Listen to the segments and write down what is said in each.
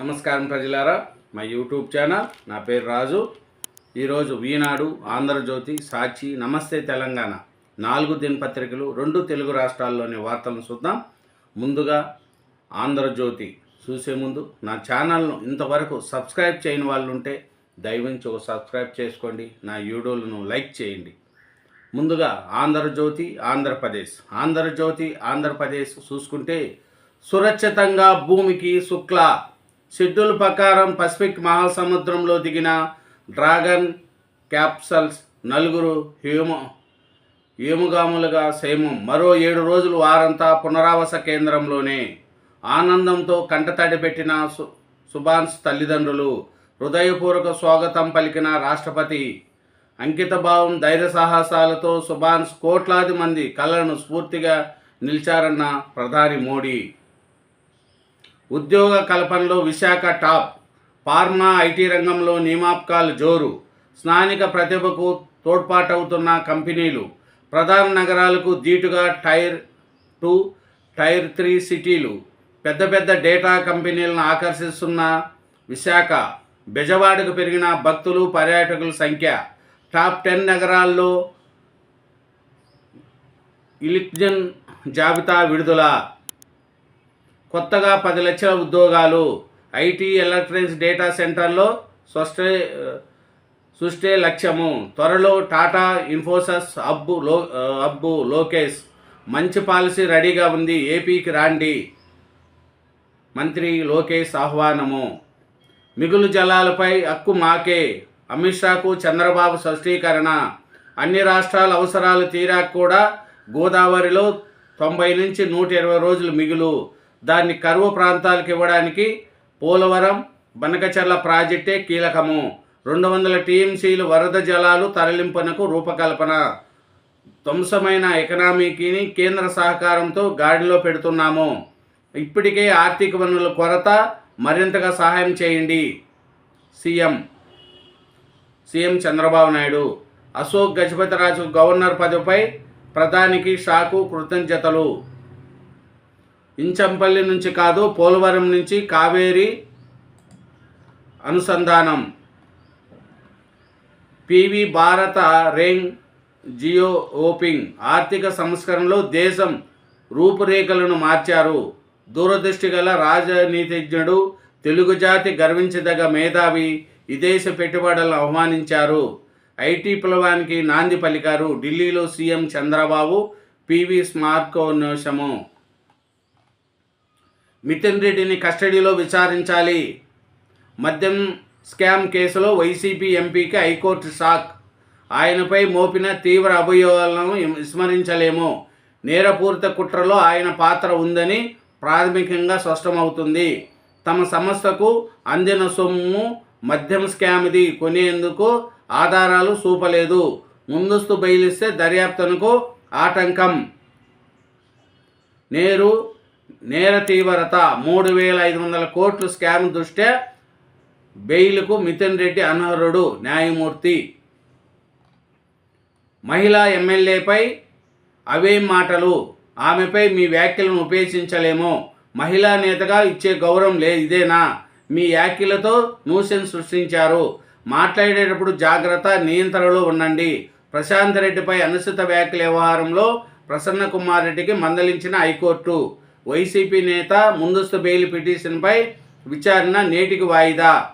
నమస్కారం ప్రజలారా మా యూట్యూబ్ ఛానల్ నా పేరు రాజు. ఈరోజు ఈనాడు ఆంధ్రజ్యోతి సాక్షి నమస్తే తెలంగాణ. నాలుగు దినపత్రికలు రెండు తెలుగు రాష్ట్రాల్లోని వార్తలను చూద్దాం. ముందుగా ఆంధ్రజ్యోతి చూసే ముందు నా ఛానల్ను ఇంతవరకు సబ్స్క్రైబ్ చేయని వాళ్ళు ఉంటే దయవించి ఒక సబ్స్క్రైబ్ చేసుకోండి నా వీడియోలను లైక్ చేయండి. ముందుగా ఆంధ్రజ్యోతి ఆంధ్రప్రదేశ్. ఆంధ్రజ్యోతి ఆంధ్రప్రదేశ్ చూసుకుంటే సురక్షితంగా భూమికి శుక్ల షెడ్యూల్ ప్రకారం పసిఫిక్ మహాసముద్రంలో దిగిన డ్రాగన్ క్యాప్సల్స్ నలుగురు హ్యూమ ఏముగాములుగా సేమం. మరో ఏడు రోజులు వారంతా పునరావాస కేంద్రంలోనే. ఆనందంతో కంటతడి పెట్టిన సు సుభాన్స్ తల్లిదండ్రులు హృదయపూర్వక స్వాగతం పలికిన రాష్ట్రపతి అంకితభావం ధైర్య సాహసాలతో సుభాన్స్ కోట్లాది మంది కళలను స్ఫూర్తిగా నిలిచారన్న ప్రధాని మోడీ. ఉద్యోగ కల్పనలో విశాఖ టాప్ ఫార్మా ఐటీ రంగంలో నియామకాలు జోరు. స్థానిక ప్రతిభకు తోడ్పాటవుతున్న కంపెనీలు ప్రధాన నగరాలకు దీటుగా టైర్ టూ టైర్ త్రీ సిటీలు. పెద్ద పెద్ద డేటా కంపెనీలను ఆకర్షిస్తున్న విశాఖ బెజవాడకు పెరిగిన భక్తులు పర్యాటకుల సంఖ్య టాప్ టెన్ నగరాల్లో ఇలిక్జన్ జాబితా విడుదల కొత్తగా పది లక్షల ఉద్యోగాలు. ఐటీ ఎలక్ట్రానిక్స్ డేటా సెంటర్లో సృష్టే సృష్టే లక్ష్యము. త్వరలో టాటా ఇన్ఫోసిస్ అబ్బు లో అబ్బు లోకేష్ మంచి పాలసీ రెడీగా ఉంది. ఏపీకి రాండి. మంత్రి లోకేష్ ఆహ్వానము. మిగులు జలాలపై హక్కు మాకే. అమిత్ షాకు చంద్రబాబు స్పష్టీకరణ. అన్ని రాష్ట్రాల అవసరాలు తీరాక కూడా గోదావరిలో తొంభై నుంచి నూట ఇరవై రోజులు మిగులు. దాన్ని కరువు ప్రాంతాలకు ఇవ్వడానికి పోలవరం బనకచర్ల ప్రాజెక్టే కీలకము. రెండు వందల టీఎంసీలు వరద జలాలు తరలింపునకు రూపకల్పన. ధ్వంసమైన ఎకనామీకి కేంద్ర సహకారంతో గాడిలో పెడుతున్నాము. ఇప్పటికే ఆర్థిక వనరుల కొరత మరింతగా సహాయం చేయండి. CM. CM Chandrababu Naidu. Ashok Gajapathiraju governor పదవిపై ప్రధానికి షాకు కృతజ్ఞతలు. ఇంచంపల్లి నుంచి కాదు పోలవరం నుంచి కావేరి అనుసంధానం. పివి భారత రేంగ్ జియో ఓపింగ్. ఆర్థిక సంస్కరణలో దేశం రూపురేఖలను మార్చారు. దూరదృష్టి గల రాజనీతిజ్ఞుడు తెలుగు జాతి గర్వించదగ మేధావి విదేశ పెట్టుబడులను ఆహ్వానించారు ఐటీ ప్లవానికి నాంది పలికారు. ఢిల్లీలో సీఎం చంద్రబాబు పివి స్మార్కోన్వేషము మితిన్ రెడ్డిని కస్టడీలో విచారించాలి. మద్యం స్కామ్ కేసులో వైసీపీ ఎంపీకి హైకోర్టు షాక్. ఆయనపై మోపిన తీవ్ర అభియోగాలను విస్మరించలేము. నేరపూరిత కుట్రలో ఆయన పాత్ర ఉందని ప్రాథమికంగా స్పష్టమవుతుంది. తమ సంస్థకు అందిన సొమ్ము మద్యం స్కామ్ది కొనేందుకు ఆధారాలు చూపలేదు. ముందస్తు బయలిస్తే దర్యాప్తునకు ఆటంకం. నేరు నేర తీవ్రత మూడు వేల ఐదు వందల కోట్లు స్కామ్ దృష్ట్యా బెయిల్కు మితిన్ రెడ్డి అనర్హుడు న్యాయమూర్తి. మహిళా ఎమ్మెల్యేపై అవేం మాటలు. ఆమెపై మీ వ్యాఖ్యలను ఉపేక్షించలేము. మహిళా నేతగా ఇచ్చే గౌరవం లేదు ఇదేనా? మీ వ్యాఖ్యలతో న్యూసెన్స్ సృష్టించారు. మాట్లాడేటప్పుడు జాగ్రత్త నియంత్రణలో ఉండండి. ప్రశాంత్ రెడ్డిపై అనుచిత వ్యాఖ్యల వ్యవహారంలో ప్రసన్న కుమార్ రెడ్డికి మందలించిన హైకోర్టు. వైసీపీ నేత ముందస్తు బెయిల్ పిటిషన్పై విచారణ నేటికి వాయిదా.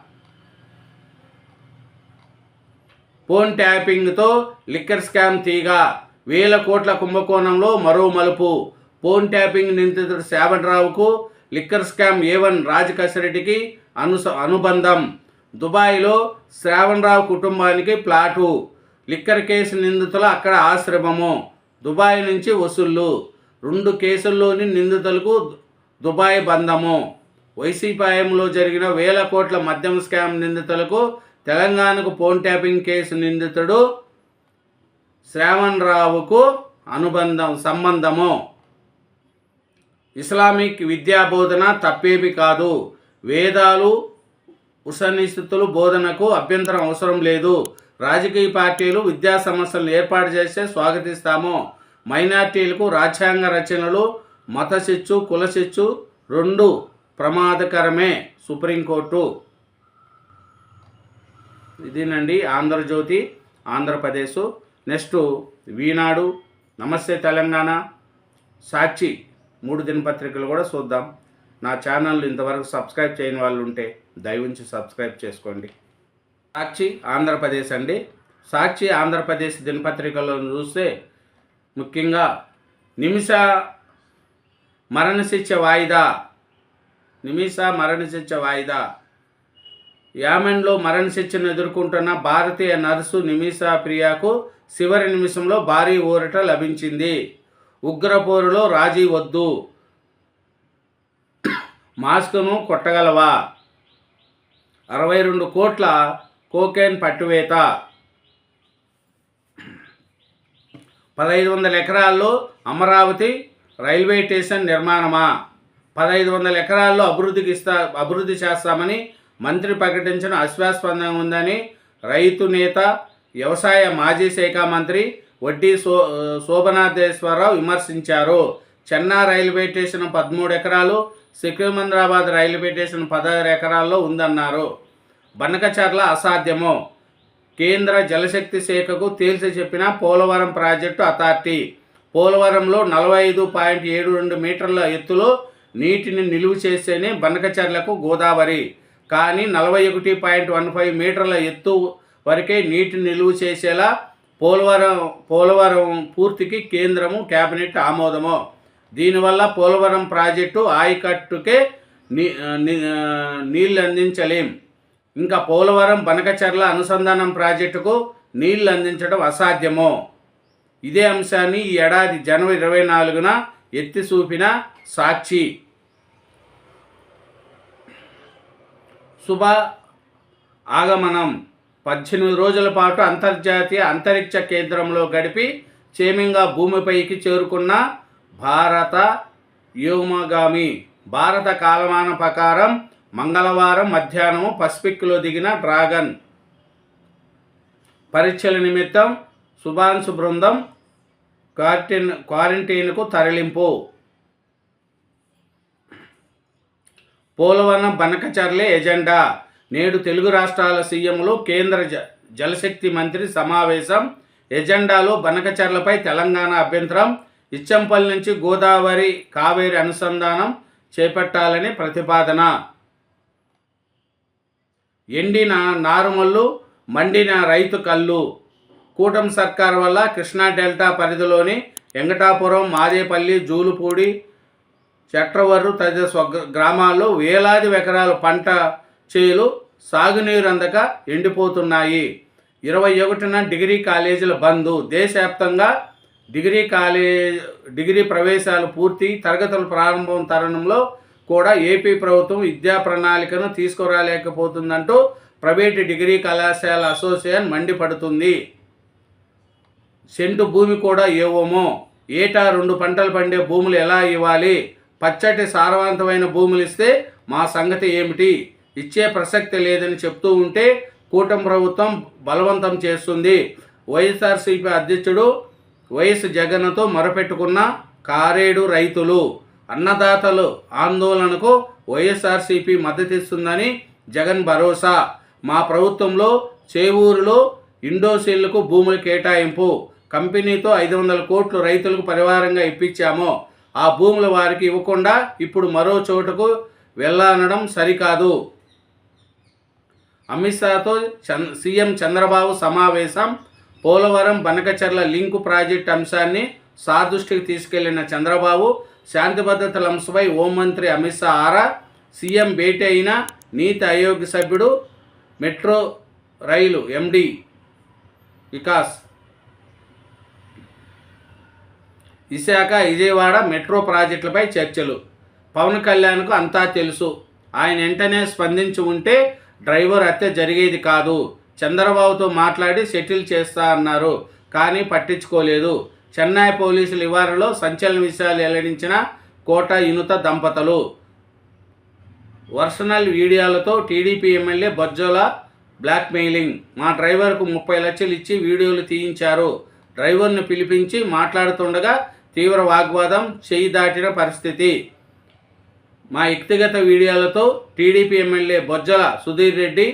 ఫోన్ ట్యాపింగ్తో లిక్కర్ స్కామ్ తీగ. వేల కోట్ల కుంభకోణంలో మరో మలుపు. ఫోన్ ట్యాపింగ్ నిందితుడు శ్రావణరావుకు లిక్కర్ స్కామ్ ఏ వన్ రాజకశరెడ్డికి అనుస అనుబంధం. దుబాయ్లో శ్రావణరావు కుటుంబానికి ప్లాటు. లిక్కర్ కేసు నిందితుల అక్కడ ఆశ్రమము. దుబాయ్ నుంచి వసూళ్ళు రెండు కేసుల్లోని నిందితులకు దుబాయ్ బంధము. వైసీపీ జరిగిన వేల కోట్ల మద్యం స్కామ్ నిందితులకు తెలంగాణకు ఫోన్ ట్యాపింగ్ కేసు నిందితుడు శ్రావణ్ రావుకు అనుబంధం సంబంధము. ఇస్లామిక్ విద్యా బోధన తప్పేమి కాదు. వేదాలు ఉసనిస్థితులు బోధనకు అభ్యంతరం అవసరం లేదు. రాజకీయ పార్టీలు విద్యా సంస్థలను ఏర్పాటు చేస్తే స్వాగతిస్తాము. మైనార్టీలకు రాజ్యాంగ రచనలు మత శిచ్చు కుల శిచ్చు రెండు ప్రమాదకరమే సుప్రీంకోర్టు. ఇదేనండి ఆంధ్రజ్యోతి ఆంధ్రప్రదేశ్. నెక్స్ట్ వీనాడు నమస్తే తెలంగాణ. సాక్షి మూడు దినపత్రికలు కూడా చూద్దాం. నా ఛానల్ ఇంతవరకు సబ్స్క్రైబ్ చేయని వాళ్ళు ఉంటే దయవుంచి సబ్స్క్రైబ్ చేసుకోండి. సాక్షి ఆంధ్రప్రదేశ్ అండి. సాక్షి ఆంధ్రప్రదేశ్ దినపత్రికలను చూస్తే ముఖ్యంగా నిమిష మరణశిక్ష వాయిదా. నిమిష మరణశిక్ష వాయిదా. యామెన్లో మరణశిక్షను ఎదుర్కొంటున్న భారతీయ నర్సు నిమిషా ప్రియాకు చివరి నిమిషంలో భారీ ఊరట లభించింది. ఉగ్రపోరులో రాజీ వద్దు. మాస్కును కొట్టగలవా? అరవై రెండు కోట్ల కోకేన్ పట్టువేత. పదహైదు వందల ఎకరాల్లో అమరావతి రైల్వే స్టేషన్ నిర్మాణమా? పదహైదు వందల ఎకరాల్లో అభివృద్ధికి ఇస్తా అభివృద్ధి చేస్తామని మంత్రి ప్రకటించిన అశ్వాస్పందంగా ఉందని రైతు నేత వ్యవసాయ మాజీ శాఖ మంత్రి వడ్డీ శో శోభనాథేశ్వరరావు విమర్శించారు. చెన్నా రైల్వే స్టేషన్ పదమూడు ఎకరాలు సికింద్రాబాద్ రైల్వే స్టేషన్ పదహారు ఎకరాల్లో ఉందన్నారు. బనకచర్ల అసాధ్యము. కేంద్ర జలశక్తి శాఖకు తేల్చి చెప్పిన పోలవరం ప్రాజెక్టు అథారిటీ. పోలవరంలో నలభై ఐదు పాయింట్ ఏడు రెండు మీటర్ల ఎత్తులో నీటిని నిలువ చేసేనే బనకచర్లకు గోదావరి. కానీ నలభై ఒకటి పాయింట్ వన్ ఫైవ్ మీటర్ల ఎత్తు వరకే నీటిని నిలువ చేసేలా పోలవరం పోలవరం పూర్తికి కేంద్రము కేబినెట్ ఆమోదము. దీనివల్ల పోలవరం ప్రాజెక్టు ఆయకట్టుకే నీ- నీళ్ళు అందించలేం. ఇంకా పోలవరం బనకచర్ల అనుసంధానం ప్రాజెక్టుకు నీళ్ళు అందించడం అసాధ్యము? ఇదే అంశాన్ని ఈ ఏడాది జనవరి ఇరవై నాలుగున ఎత్తి చూపిన సాక్షి. శుభ ఆగమనం. పద్దెనిమిది రోజుల పాటు అంతర్జాతీయ అంతరిక్ష కేంద్రంలో గడిపి క్షేమంగా భూమిపైకి చేరుకున్న భారత వ్యోమగామి భారత కాలమాన ప్రకారం మంగళవారం మధ్యాహ్నం పసిఫిక్లో దిగిన డ్రాగన్ పరీక్షల నిమిత్తం సుభాన్సు బృందం క్వారంటైన్ క్వారంటైన్కు తరలింపు. పోలవరం బనకచర్లే ఎజెండా. నేడు తెలుగు రాష్ట్రాల సీఎంలు కేంద్ర జ జలశక్తి మంత్రి సమావేశం. ఎజెండాలో బనకచర్లపై తెలంగాణ అభ్యంతరం. ఇచ్చంపల్లి నుంచి గోదావరి కావేరి అనుసంధానం చేపట్టాలని ప్రతిపాదన. ఎండిన నారుమల్లు మండిన రైతు కళ్ళు కూటమి సర్కార్ వల్ల కృష్ణా డెల్టా పరిధిలోని వెంకటాపురం మాదేపల్లి జూలుపూడి చట్రవర్రు తదితర స్వగ్ర గ్రామాల్లో వేలాది ఎకరాల పంట చేలు సాగునీరు అందక ఎండిపోతున్నాయి. ఇరవై ఒకటిన డిగ్రీ కాలేజీల బంద్. దేశవ్యాప్తంగా డిగ్రీ కాలేజ్ డిగ్రీ ప్రవేశాలు పూర్తి తరగతుల ప్రారంభం తరుణంలో కూడా ఏపీ ప్రభుత్వం విద్యా ప్రణాళికను తీసుకురాలేకపోతుందంటూ ప్రైవేటు డిగ్రీ కళాశాల అసోసియేషన్ మండిపడుతుంది. సెంటు భూమి కూడా ఇవ్వము ఏటా రెండు పంటలు పండే భూములు ఎలా ఇవ్వాలి? పచ్చటి సారవంతమైన భూములు ఇస్తే మా సంగతి ఏమిటి? ఇచ్చే ప్రసక్తి లేదని చెప్తూ ఉంటే కూటమి ప్రభుత్వం బలవంతం చేస్తుంది. వైఎస్ఆర్సీపీ అధ్యక్షుడు వైఎస్ జగన్తో మొరపెట్టుకున్న కారేడు రైతులు. అన్నదాతలు ఆందోళనకు వైఎస్ఆర్సీపీ మద్దతిస్తుందని జగన్ భరోసా. మా ప్రభుత్వంలో చేవూరులో ఇండోసీల్కు భూముల కేటాయింపు. కంపెనీతో ఐదు వందల కోట్లు రైతులకు పరివారంగా ఇప్పించాము. ఆ భూములు వారికి ఇవ్వకుండా ఇప్పుడు మరో చోటుకు వెళ్ళనడం సరికాదు. అమిత్ షాతో చంద్ సీఎం చంద్రబాబు సమావేశం. పోలవరం బనకచర్ల లింకు ప్రాజెక్ట్ అంశాన్ని సాదృష్టికి తీసుకెళ్ళిన చంద్రబాబు శాంతి భద్రతల అంశంపై హోంమంత్రి అమిత్ షా ఆరా సీఎం భేటీ అయిన నీతి ఆయోగ్ సభ్యుడు metro rail MD Vikas. Visakha Vijayawada metro ప్రాజెక్టులపై చర్చలు. పవన్ కళ్యాణ్కు అంతా తెలుసు. ఆయన వెంటనే స్పందించి ఉంటే డ్రైవర్ హత్య జరిగేది కాదు. చంద్రబాబుతో మాట్లాడి సెటిల్ చేస్తా అన్నారు. కానీ పట్టించుకోలేదు. చెన్నై పోలీసుల వివరణలో సంచలన విషయాలు వెల్లడించిన కోట ఇనుత దంపతులు. వర్షనల్ వీడియోలతో టీడీపీ ఎమ్మెల్యే బొజ్జోల బ్లాక్మెయిలింగ్. మా డ్రైవర్కు ముప్పై లక్షలు ఇచ్చి వీడియోలు తీయించారు. డ్రైవర్ను పిలిపించి మాట్లాడుతుండగా తీవ్ర వాగ్వాదం చేయి దాటిన పరిస్థితి. మా వ్యక్తిగత వీడియోలతో టీడీపీ ఎమ్మెల్యే బొజ్జల సుధీర్ రెడ్డి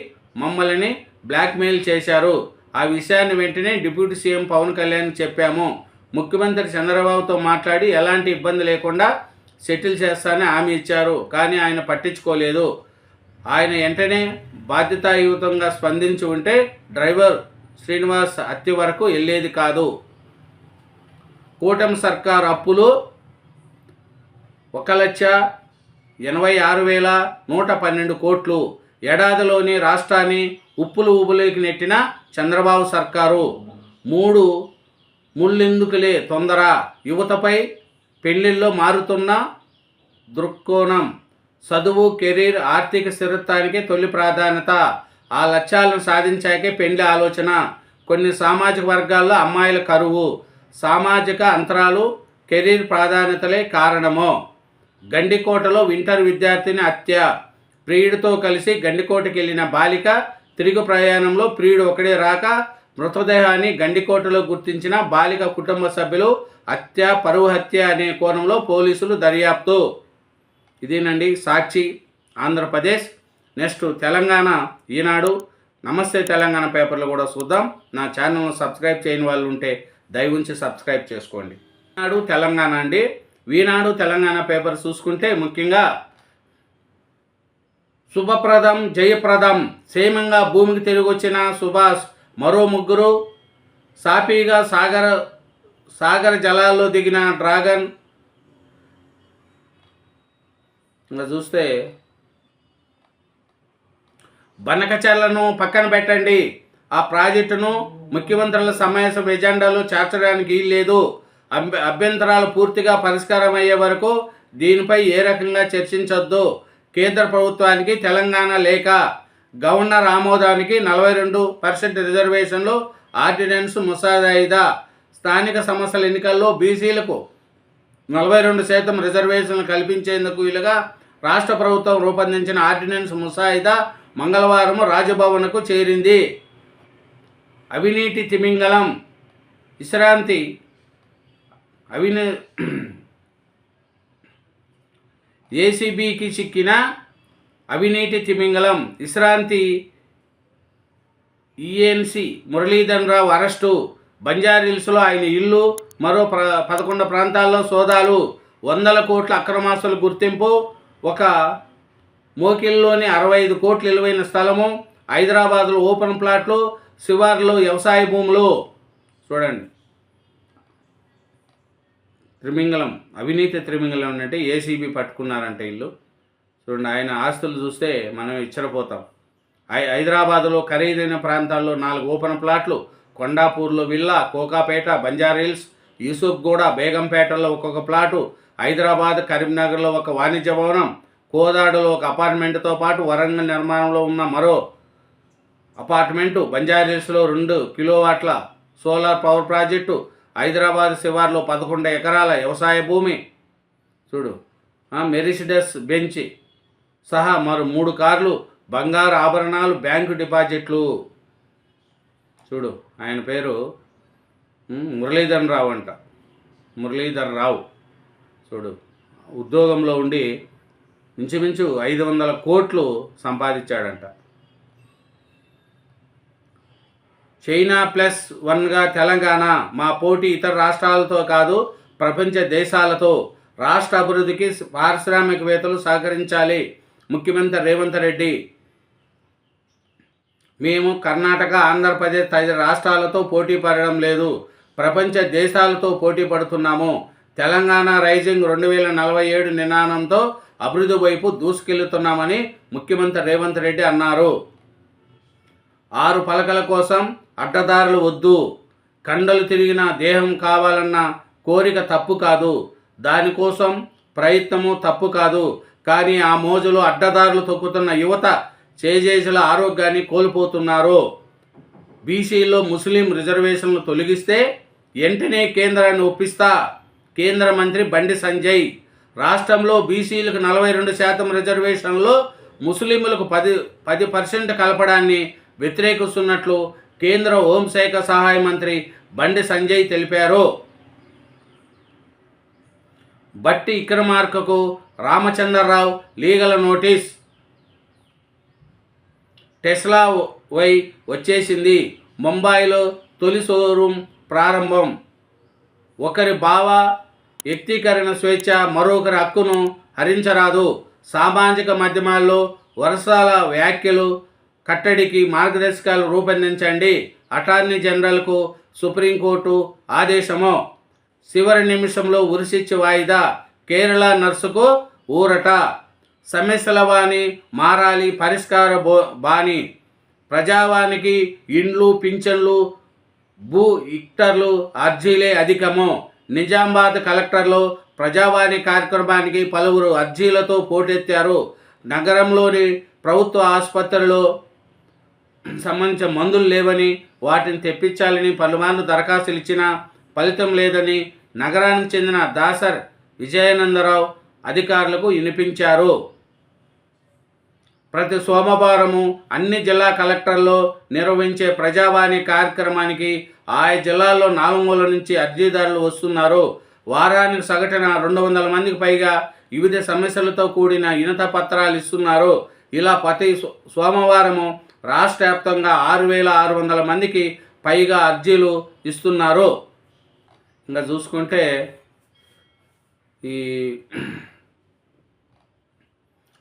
మమ్మల్ని బ్లాక్మెయిల్ చేశారు. ఆ విషయాన్ని వెంటనే డిప్యూటీ సీఎం పవన్ కళ్యాణ్ చెప్పాము. ముఖ్యమంత్రి చంద్రబాబుతో మాట్లాడి ఎలాంటి ఇబ్బంది లేకుండా సెటిల్ చేస్తానని హామీ ఇచ్చారు కానీ ఆయన పట్టించుకోలేదు. ఆయన వెంటనే బాధ్యతాయుతంగా స్పందించి ఉంటే డ్రైవర్ శ్రీనివాస్ హత్య వరకు వెళ్ళేది కాదు. కూటమి సర్కార్ అప్పులు ఒక లక్ష ఎనభై ఆరు వేల నూట పన్నెండు కోట్లు. ఏడాదిలోని రాష్ట్రాన్ని ఉప్పులు ఊబులోకి నెట్టిన చంద్రబాబు సర్కారు మూడు ముళ్ళెందుకులే తొందర? యువతపై పెళ్ళిల్లో మారుతున్న దృక్కోణం. చదువు కెరీర్ ఆర్థిక స్థిరత్వానికి తొలి ప్రాధాన్యత. ఆ లక్ష్యాలను సాధించాకే పెళ్ళి ఆలోచన. కొన్ని సామాజిక వర్గాల్లో అమ్మాయిల కరువు సామాజిక అంతరాలు కెరీర్ ప్రాధాన్యతలే కారణము. గండికోటలో వింటర్ విద్యార్థిని హత్య. ప్రియుడితో కలిసి గండికోటకి వెళ్ళిన బాలిక తిరుగు ప్రయాణంలో ప్రియుడు ఒకడే రాక మృతదేహాన్ని గండికోటలో గుర్తించిన బాలిక కుటుంబ సభ్యులు హత్య పరువు హత్య అనే కోణంలో పోలీసులు దర్యాప్తు. ఇదేనండి సాక్షి ఆంధ్రప్రదేశ్. నెక్స్ట్ తెలంగాణ ఈనాడు. నమస్తే తెలంగాణ పేపర్లు కూడా చూద్దాం. నా ఛానల్ను సబ్స్క్రైబ్ చేయని వాళ్ళు ఉంటే దయవుంచి సబ్స్క్రైబ్ చేసుకోండి. ఈనాడు తెలంగాణ అండి. ఈనాడు తెలంగాణ పేపర్ చూసుకుంటే ముఖ్యంగా శుభప్రదం జయప్రదం. క్షేమంగా భూమికి తిరిగి వచ్చిన సుభాష్ మరో ముగ్గురు సాఫీగా సాగర సాగర జలాల్లో దిగిన డ్రాగన్. ఇంకా చూస్తే బనకచర్లను పక్కన పెట్టండి. ఆ ప్రాజెక్టును ముఖ్యమంత్రుల సమావేశం ఎజెండాలో చేర్చడానికి లేదు. అభ్య- అభ్యంతరాలు పూర్తిగా పరిష్కారం అయ్యే వరకు దీనిపై ఏ రకంగా చర్చించొద్దు. కేంద్ర ప్రభుత్వానికి తెలంగాణ లేక గవర్నర్ ఆమోదానికి నలభై రెండు పర్సెంట్ రిజర్వేషన్లు ఆర్డినెన్స్ ముసాయిదా. స్థానిక సంస్థల ఎన్నికల్లో బీసీలకు నలభై రెండు శాతం రిజర్వేషన్లు కల్పించేందుకు వీలుగా రాష్ట్ర ప్రభుత్వం రూపొందించిన ఆర్డినెన్స్ ముసాయిదా మంగళవారం రాజభవన్కు చేరింది. అవినీతి తిమింగలం విశ్రాంతి అవినీ ఏసీబీకి చిక్కిన అవినీతి తిమింగలం విశ్రాంతి ఈఎన్సి మురళీధర్ రావు అరెస్టు బంజారీల్స్లో ఆయన ఇల్లు మరో ప్ర పదకొండు ప్రాంతాల్లో సోదాలు వందల కోట్ల అక్రమాస్తుల గుర్తింపు ఒక మోకిల్లోని అరవై ఐదు కోట్లు విలువైన స్థలము హైదరాబాద్లో ఓపెన్ ప్లాట్లు శివార్లో వ్యవసాయ భూములు. చూడండి. త్రిమింగలం అవినీతి త్రిమింగలం అంటే ఏసీబీ పట్టుకున్నారంటే ఇల్లు. చూడండి ఆయన ఆస్తులు చూస్తే మనం ఇచ్చరపోతాం ఐ హైదరాబాద్లో ఖరీదైన ప్రాంతాల్లో నాలుగు ఓపెన్ ప్లాట్లు కొండాపూర్లో విల్లా కోకాపేట బంజారీల్స్ యూసుఫ్గూడ బేగంపేటలో ఒక్కొక్క ప్లాటు హైదరాబాద్ కరీంనగర్లో ఒక వాణిజ్య భవనం కోదాడలో ఒక అపార్ట్మెంట్తో పాటు వరంగల్ నిర్మాణంలో ఉన్న మరో అపార్ట్మెంటు బంజారీల్స్లో రెండు కిలోవాట్ల సోలార్ పవర్ ప్రాజెక్టు హైదరాబాద్ శివార్లో పదకొండు ఎకరాల వ్యవసాయ భూమి. చూడు మెరిసిడస్ బెంచి. సహా మరో మూడు కార్లు బంగారు ఆభరణాలు బ్యాంకు డిపాజిట్లు. చూడు ఆయన పేరు మురళీధర్ రావు అంట. మురళీధర్ రావు. చూడు ఉద్యోగంలో ఉండి ఇంచుమించు ఐదు వందల కోట్లు సంపాదించాడంట. చైనా ప్లస్ వన్గా తెలంగాణ మా పోటీ ఇతర రాష్ట్రాలతో కాదు ప్రపంచ దేశాలతో. రాష్ట్ర అభివృద్ధికి పారిశ్రామికవేత్తలు సహకరించాలి. ముఖ్యమంత్రి రేవంత్ రెడ్డి. మేము కర్ణాటక ఆంధ్రప్రదేశ్ తదితర రాష్ట్రాలతో పోటీ పడడం లేదు. ప్రపంచ దేశాలతో పోటీ పడుతున్నాము. తెలంగాణ రైజింగ్ రెండు వేల నలభై ఏడు నినాదంతో అభివృద్ధి వైపు దూసుకెళ్తున్నామని ముఖ్యమంత్రి రేవంత్ రెడ్డి అన్నారు. ఆరు పలకల కోసం అడ్డదారులు వద్దు. కండలు తిరిగిన దేహం కావాలన్న కోరిక తప్పు కాదు. దానికోసం ప్రయత్నము తప్పు కాదు. కానీ ఆ మోజులో అడ్డదారులు తొక్కుతున్న యువత చేజేసుల ఆరోగ్యాన్ని కోల్పోతున్నారు. బీసీలో ముస్లిం రిజర్వేషన్లు తొలగిస్తే వెంటనే కేంద్రాన్ని ఒప్పిస్తా. కేంద్ర మంత్రి బండి సంజయ్ రాష్ట్రంలో బీసీలకు నలభై రెండు శాతం రిజర్వేషన్లో ముస్లింలకు పది పది పర్సెంట్ కలపడాన్ని వ్యతిరేకిస్తున్నట్లు కేంద్ర హోంశాఖ సహాయ మంత్రి బండి సంజయ్ తెలిపారు. Bhatti ఇక్రమార్కకు Ramachandrarao legal notice. Tesla Y వచ్చేసింది. ముంబైలో తొలి షోరూమ్ ప్రారంభం. ఒకరి భావ వ్యక్తీకరణ స్వేచ్ఛ మరొకరి హక్కును హరించరాదు. సామాజిక మాధ్యమాల్లో వరుసల వ్యాఖ్యలు కట్టడికి మార్గదర్శకాలు రూపొందించండి. అటార్నీ జనరల్కు సుప్రీంకోర్టు ఆదేశము. చివరి నిమిషంలో ఉరిసిచ్చి వాయిదా. కేరళ నర్సుకు ఊరట. సమస్యల వాణి మారాలి పరిష్కార బో బాణి. ప్రజావానికి ఇండ్లు పింఛన్లు భూ ఇక్టర్లు అర్జీలే అధికము. నిజామాబాద్ కలెక్టర్లు ప్రజావాణి కార్యక్రమానికి పలువురు అర్జీలతో పోటెత్తారు. నగరంలోని ప్రభుత్వ ఆసుపత్రిలో సంబంధించిన మందులు లేవని వాటిని తెప్పించాలని పలుమార్లు దరఖాస్తులు ఇచ్చినా ఫలితం లేదని నగరానికి చెందిన దాసర్ విజయానందరావు అధికారులకు వినిపించారు. ప్రతి సోమవారము అన్ని జిల్లా కలెక్టర్లో నిర్వహించే ప్రజావాణి కార్యక్రమానికి ఆయా జిల్లాల్లో నాలుగు నుంచి అర్జీదారులు వస్తున్నారు. వారానికి సగటున రెండు వందల మందికి పైగా వివిధ సమస్యలతో కూడిన ఇనత పత్రాలు ఇస్తున్నారు. ఇలా ప్రతి సో- సోమవారము రాష్ట్ర వ్యాప్తంగా ఆరు వేల ఆరు వందల మందికి పైగా అర్జీలు ఇస్తున్నారు. ఇంకా చూసుకుంటే ఈ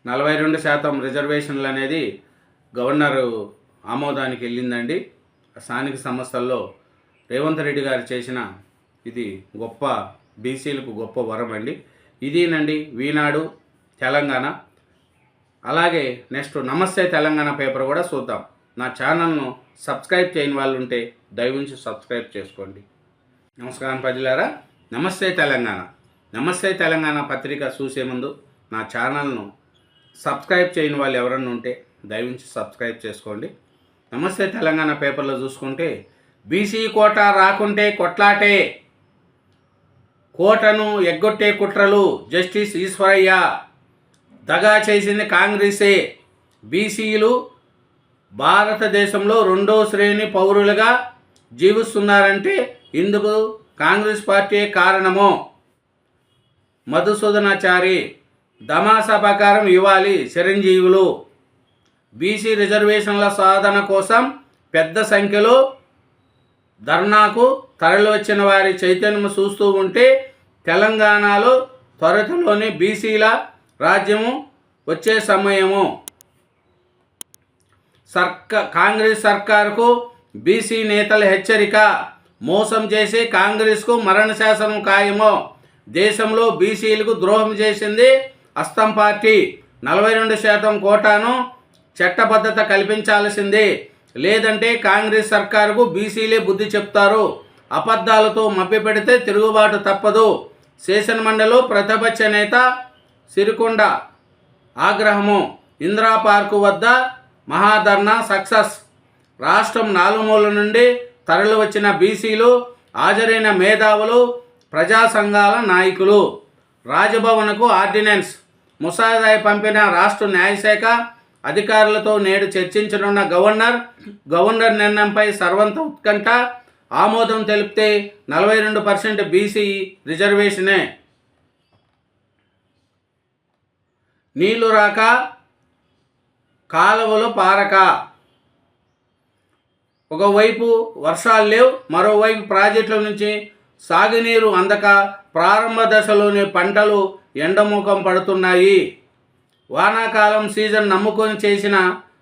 నలభై రెండు శాతం రిజర్వేషన్లు అనేది గవర్నర్ ఆమోదానికి వెళ్ళిందండి. స్థానిక సంస్థల్లో రేవంత్ రెడ్డి గారు చేసిన ఇది గొప్ప బీసీలకు గొప్ప వరం అండి. ఇదేనండి వీనాడు తెలంగాణ. అలాగే నెక్స్ట్ నమస్తే తెలంగాణ పేపర్ కూడా చూద్దాం. నా ఛానల్ను సబ్స్క్రైబ్ చేయని వాళ్ళు ఉంటే దయవుంచి సబ్స్క్రైబ్ చేసుకోండి. నమస్కారం ప్రజలారా. నమస్తే తెలంగాణ. నమస్తే తెలంగాణ పత్రిక చూసే ముందు నా ఛానల్ను సబ్స్క్రైబ్ చేయని వాళ్ళు ఎవరన్నా ఉంటే దయవించి సబ్స్క్రైబ్ చేసుకోండి. నమస్తే తెలంగాణ పేపర్లో చూసుకుంటే బీసీ కోట రాకుంటే కొట్లాటే కోటను ఎగ్గొట్టే కుట్రలు జస్టిస్ ఈశ్వరయ్య దగా చేసింది కాంగ్రెసే. బీసీలు భారతదేశంలో రెండో శ్రేణి పౌరులుగా జీవిస్తున్నారంటే ఇందుకు కాంగ్రెస్ పార్టీ కారణము? మధుసూదనాచారి దమాసా ప్రకారం ఇవ్వాలి చిరంజీవులు. బీసీ రిజర్వేషన్ల సాధన కోసం పెద్ద సంఖ్యలో ధర్నాకు తరలివచ్చిన వారి చైతన్యం చూస్తూ ఉంటే తెలంగాణలో త్వరతలోనే బీసీల రాజ్యము వచ్చే సమయము. సర్క కాంగ్రెస్ సర్కారుకు బీసీ నేతల హెచ్చరిక మోసం చేసి కాంగ్రెస్కు మరణ శాసనం ఖాయము. దేశంలో బీసీలకు ద్రోహం చేసింది అస్తం పార్టీ. నలభై రెండు శాతం కోటాను చట్టబద్ధత కల్పించాల్సిందే. లేదంటే కాంగ్రెస్ సర్కారుకు బీసీలే బుద్ధి చెప్తారు. అబద్ధాలతో మభ్యపెడితే తిరుగుబాటు తప్పదు. శాసనమండలిలో ప్రతిపక్ష నేత సిరికొండ. ఆగ్రహము ఇందిరా పార్కు వద్ద మహాధర్నా సక్సెస్. రాష్ట్రం నాలుమూల నుండి తరలి వచ్చిన బీసీలు హాజరైన మేధావులు ప్రజా సంఘాల నాయకులు. రాజభవన్కు ఆర్డినెన్స్. ముసాదాయి పంపిన రాష్ట్ర న్యాయశాఖ అధికారులతో నేడు చర్చించనున్న గవర్నర్. గవర్నర్ నిర్ణయంపై సర్వంత ఉత్కంఠ. ఆమోదం తెలిపితే నలభై రెండు పర్సెంట్ బీసీ రిజర్వేషనే. నీళ్ళు రాక కాలువలు పారక. ఒకవైపు వర్షాలు లేవు మరోవైపు ప్రాజెక్టుల నుంచి సాగునీరు అందక ప్రారంభ దశలోని పంటలు ఎండముఖం పడుతున్నాయి. వానాకాలం సీజన్ నమ్ముకొని చేసిన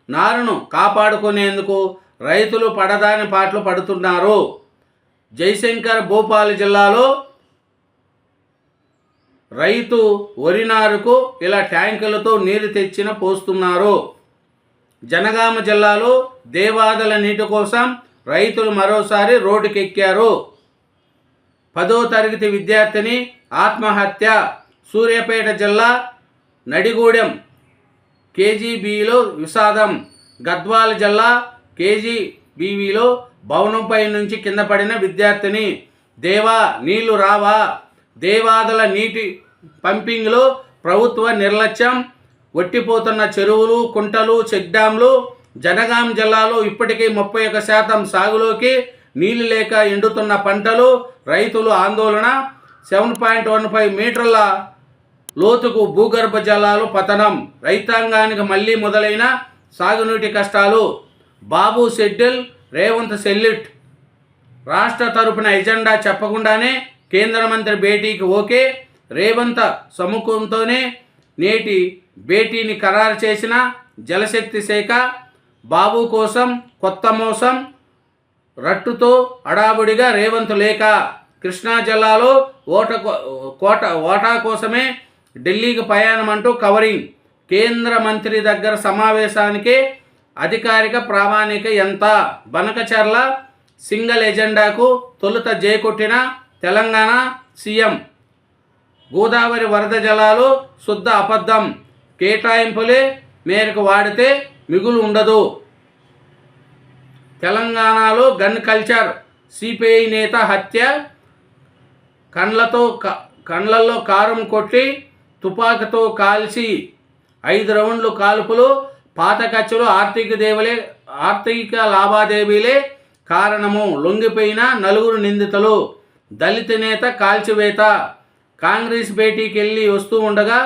నారును కాపాడుకునేందుకు రైతులు పడదాని పాటలు పడుతున్నారు. జయశంకర్ భూపాల్ జిల్లాలో రైతు వరి నారుకు ఇలా ట్యాంకులతో నీరు తెచ్చిన పోస్తున్నారు. జనగామ జిల్లాలో దేవాదల నీటి కోసం రైతులు మరోసారి రోడ్డుకెక్కారు. పదో తరగతి విద్యార్థిని ఆత్మహత్య. సూర్యాపేట జిల్లా నడిగూడెం కేజీబీలో విషాదం. గద్వాల జిల్లా కేజీబీవీలో భవనంపై నుంచి కింద పడిన విద్యార్థిని దేవా నీళ్ళు రావా? దేవాదల నీటి పంపింగ్లో ప్రభుత్వ నిర్లక్ష్యం. ఒట్టిపోతున్న చెరువులు కుంటలు చెక్ డ్యాంలు జనగాం జిల్లాలో ఇప్పటికీ ముప్పై ఒక శాతం సాగులోకి నీళ్ళు లేక ఎండుతున్న పంటలు రైతులు ఆందోళన. సెవెన్ పాయింట్ వన్ ఫైవ్ మీటర్ల లోతుకు భూగర్భ జలాలు పతనం. రైతాంగానికి మళ్ళీ మొదలైన సాగునీటి కష్టాలు. Babu schedule Revanth salute. రాష్ట్ర తరపున ఎజెండా చెప్పకుండానే కేంద్ర మంత్రి భేటీకి ఓకే. రేవంత్ సముఖంతోనే నేటి భేటీని ఖరారు చేసిన జలశక్తి శాఖ. బాబు కోసం కొత్త మోసం. రట్టుతో అడాబుడిగా రేవంత్ లేక కృష్ణా జిల్లాలో ఓట కో- కోట ఓటా కోసమే ఢిల్లీకి ప్రయాణం అంటూ కవరింగ్. కేంద్ర మంత్రి దగ్గర సమావేశానికి అధికారిక ప్రామాణిక ఎంత? బనకచర్ల సింగల్ ఎజెండాకు తొలుత జేకొట్టిన తెలంగాణ సీఎం. గోదావరి వరద జలాలు శుద్ధ అబద్ధం. కేటాయింపులే మేరకు వాడితే మిగులు ఉండదు. తెలంగాణలో గన్ కల్చర్ సిపిఐ నేత హత్య కండ్లతో క- కండ్లల్లో కారం కొట్టి తుపాకీతో కాల్చి ఐదు రౌండ్లు కాల్పులు పాత ఖర్చులు ఆర్థిక దేవలే ఆర్థిక లావాదేవీలే కారణము. లొంగిపోయిన నలుగురు నిందితులు దళిత నేత కాల్చివేత. కాంగ్రెస్ భేటీకి వెళ్ళి వస్తూ ఉండగా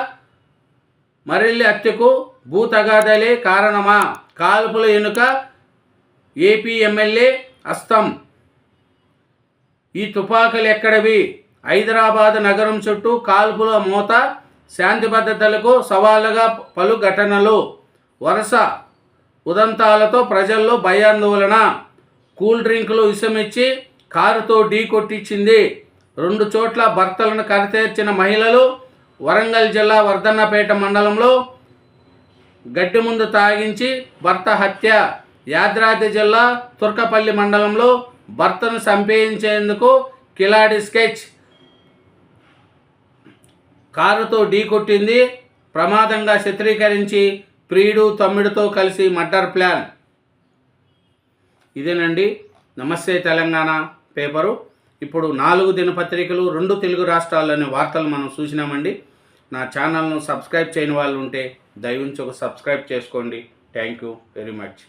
మరెల్లి హత్యకు భూతగాదలే కారణమా? కాల్పుల ఎనుక ఏపీ ఎమ్మెల్యే అస్తం. ఈ తుపాకులు ఎక్కడవి? హైదరాబాద్ నగరం చుట్టూ కాల్పుల మూత శాంతి భద్రతలకు సవాళ్ళగా పలు ఘటనలు. వరుస ఉదంతాలతో ప్రజల్లో భయాందోళన. కూల్ డ్రింకులు విషమిచ్చి కారుతో ఢీ కొట్టించింది. రెండు చోట్ల భర్తలను కరతేర్చిన మహిళలు వరంగల్ జిల్లా వర్ధన్నపేట మండలంలో గడ్డి ముందు తాగించి భర్త హత్య. యాదాద్రి జిల్లా తుర్కపల్లి మండలంలో భర్తను సంపేయించేందుకు కిలాడి స్కెచ్ కారుతో ఢీకొట్టింది ప్రమాదంగా చిత్రీకరించి ప్రియుడు తమ్ముడితో కలిసి మర్డర్ ప్లాన్. ఇదేనండి. నమస్తే తెలంగాణ పేపరు. ఇప్పుడు నాలుగు దినపత్రికలు రెండు తెలుగు రాష్ట్రాల్లోని వార్తలు మనం చూసినామండి. నా ఛానల్ను సబ్స్క్రైబ్ చేయని వాళ్ళు ఉంటే దయవుంచి ఒక సబ్స్క్రైబ్ చేసుకోండి. Thank you very much.